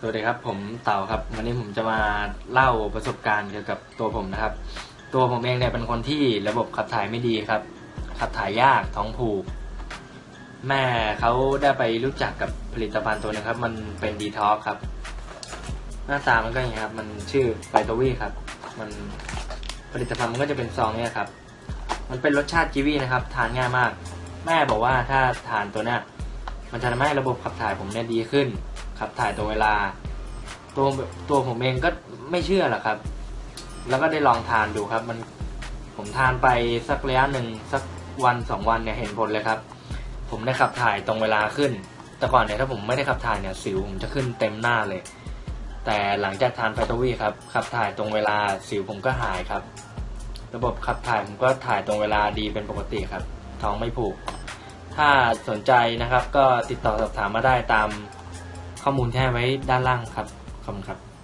สวัสดีครับ ผมเต่าครับ วันนี้ผมจะมาเล่าประสบการณ์เกี่ยวกับตัวผมนะครับ ตัวผมเองเนี่ยเป็นคนที่ระบบขับถ่ายไม่ดีครับ ขับถ่ายยากท้องผูก แม่เขาได้ไปรู้จักกับผลิตภัณฑ์ตัวหนึงครับ มันเป็นดีท็อกครับ หน้าตามันก็อย่างนี้ครับ มันชื่อไฟโตวี่ครับ มันผลิตภัณฑ์มันก็จะเป็นซองเนี่ยครับ มันเป็นรสชาติกีวีนะครับ ทานง่ายมาก แม่บอกว่าถ้าทานตัวเนี้ยมันจะทำให้ระบบขับถ่ายผมเนี่ยดีขึ้น ขับถ่ายตรงเวลา ตัวตัวผมเองก็ไม่เชื่อหรอกครับ แล้วก็ได้ลองทานดูครับ มันผมทานไปสักระยะหนึ่งสักวันสองวันเนี่ยเห็นผลเลยครับ ผมได้ขับถ่ายตรงเวลาขึ้น แต่ก่อนเนี่ยถ้าผมไม่ได้ขับถ่ายเนี่ยสิวผมจะขึ้นเต็มหน้าเลย แต่หลังจากทานไฟตวีครับขับถ่ายตรงเวลาสิวผมก็หายครับ ระบบขับถ่ายผมก็ถ่ายตรงเวลาดีเป็นปกติครับท้องไม่ผูก ถ้าสนใจนะครับก็ติดต่อสอบถามมาได้ตาม ข้อมูลแค่ไว้ด้านล่างครับ ขอบคุณครับ